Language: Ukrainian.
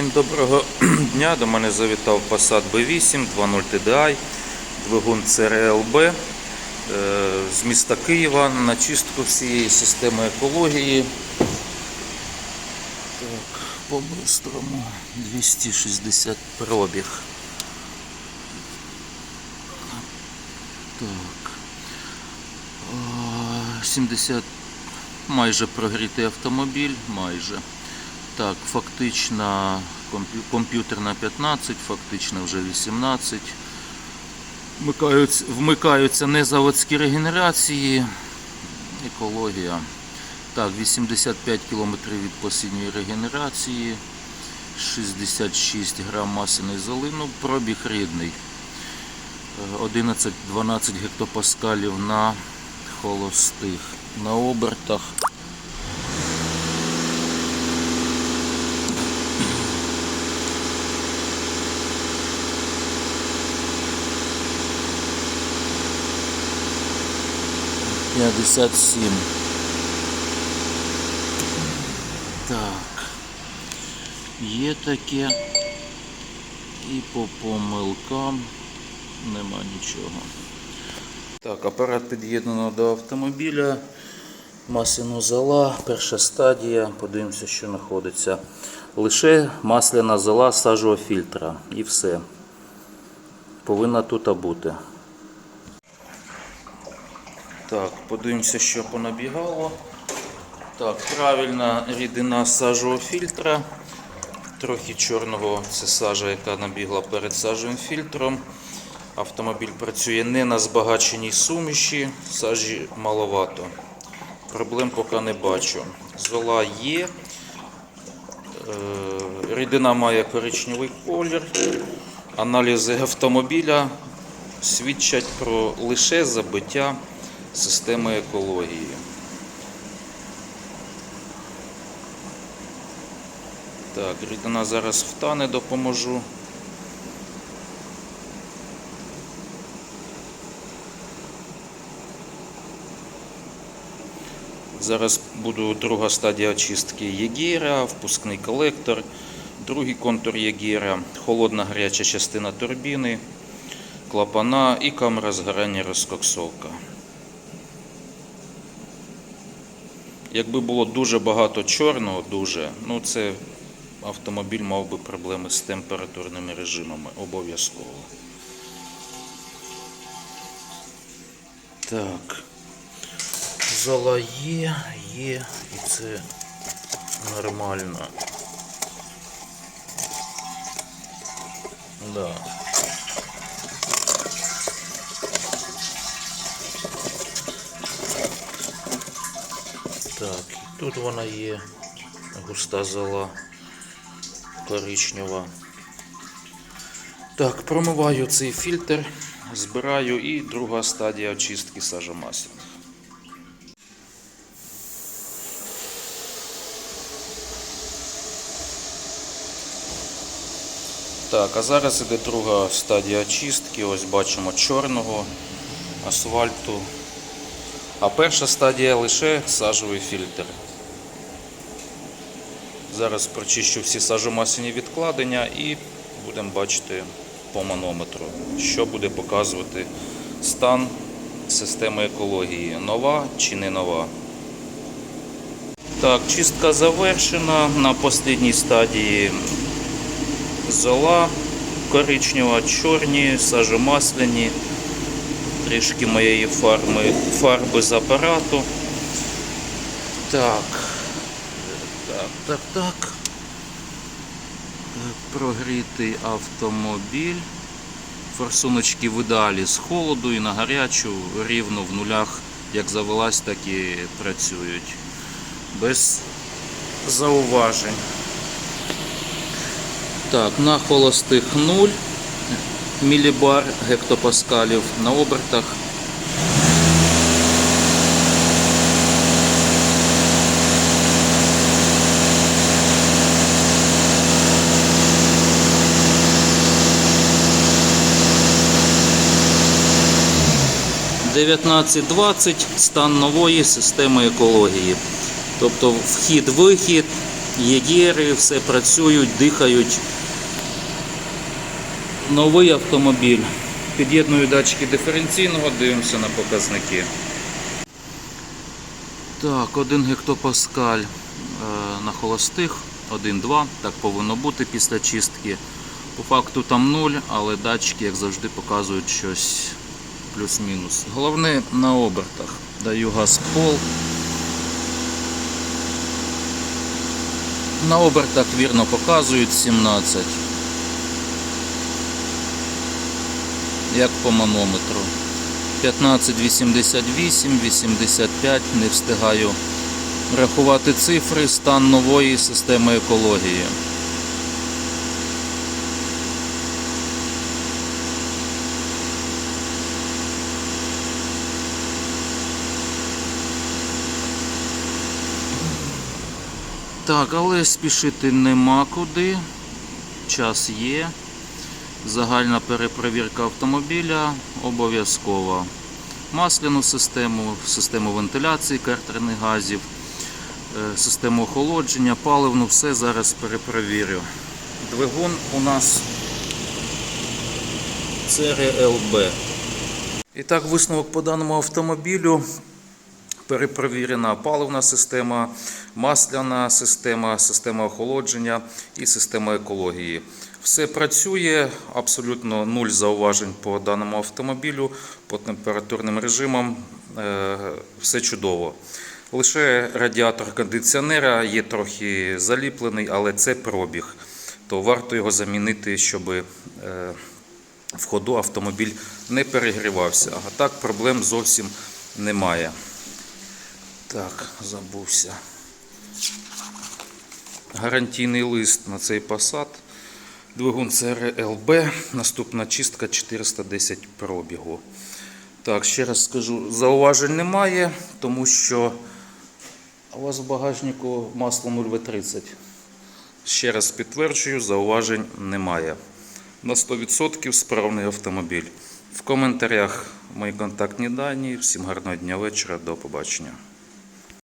Всім доброго дня. До мене завітав Passat B8 2.0 TDI, двигун CRLB е, з міста Києва на чистку всієї системи екології. Так, по-бистрому 260 пробіг. Так. 70 майже прогрітий автомобіль, майже. Так, фактично комп'ю- комп'ютерна 15, фактично вже 18. Вмикаються, вмикаються незаводські регенерації. Екологія. Так, 85 км від посінньої регенерації, 66 грам масляної золи, ну пробіг рідний. Е, 11-12 гектопаскалів на холостих. На обертах П'ятдесят сім. Так. Є таке. І по помилкам нема нічого. Так, апарат під'єднано до автомобіля. Масляна зола, перша стадія. Подивимося, що знаходиться. Лише масляна зола сажового фільтра. І все. Повинна тут бути. Так, подивимося, що понабігало. Так, правильна рідина сажового фільтра. Трохи чорного це сажа, яка набігла перед сажовим фільтром. Автомобіль працює не на збагаченій суміші, сажі маловато. Проблем поки не бачу. Зола є. Е, Рідина має коричневий колір. Аналізи автомобіля свідчать про лише забиття системи екології. Так, рідина зараз втане, допоможу. Зараз буду друга стадія очистки Єгіра, впускний колектор, другий контур Єгіра, холодна гаряча частина турбіни, клапана і камера згорання розкоксовка. Якби було дуже багато чорного, дуже, ну це автомобіль мав би проблеми з температурними режимами обов'язково. Так. Зола є, є, і це нормально. Да. Так, і тут вона є, густа зола коричнева. Так, промиваю цей фільтр, збираю і друга стадія очистки сажомасел. Так, а зараз іде друга стадія очистки. Ось бачимо чорного асфальту. А перша стадія лише сажовий фільтр. Зараз прочищу всі сажомасляні відкладення і будемо бачити по манометру, що буде показувати стан системи екології. Нова чи не нова. Так, чистка завершена. На останній стадії зола коричнева, чорні, сажомасляні, трішки моєї фарби, фарби з апарату. Так, так, так, так. Прогрітий автомобіль. Форсуночки в ідеалі з холоду і на гарячу рівно в нулях, як завелась, так і працюють. Без зауважень. Так, на холостих 0 мілібар гектопаскалів на обертах. Дев'ятнадцять двадцять стан нової системи екології. Тобто вхід-вихід, Є гіри, все працюють, дихають. Новий автомобіль. Під'єдную датчики диференційного, дивимося на показники. Так, 1 гектопаскаль е, на холостих, 1-2, так повинно бути після чистки. По факту там 0, але датчики, як завжди, показують щось плюс-мінус. Головне на обертах. Даю газ пол. На обертах вірно показують 17. Як по манометру. 1588, 85, не встигаю рахувати цифри, стан нової системи екології. Так, але спішити нема куди. Час є. Загальна перепровірка автомобіля обов'язкова. Масляну систему, систему вентиляції картерних газів, е, систему охолодження, паливну, все зараз перепровірю. Двигун у нас CRLB. І так, висновок по даному автомобілю. Перепровірена паливна система, масляна система, система охолодження і система екології. Все працює, абсолютно нуль зауважень по даному автомобілю, по температурним режимам. е, Все чудово. Лише радіатор кондиціонера є трохи заліплений, але це пробіг. То варто його замінити, щоб е, в ходу автомобіль не перегрівався. А так проблем зовсім немає. Так, забувся. Гарантійний лист на цей посад. Двигун CRLB. Наступна чистка 410 пробігу. Так, ще раз скажу, зауважень немає, тому що у вас в багажнику масло 0В30. Ще раз підтверджую, зауважень немає. На 100% справний автомобіль. В коментарях мої контактні дані. Всім гарного дня вечора, до побачення.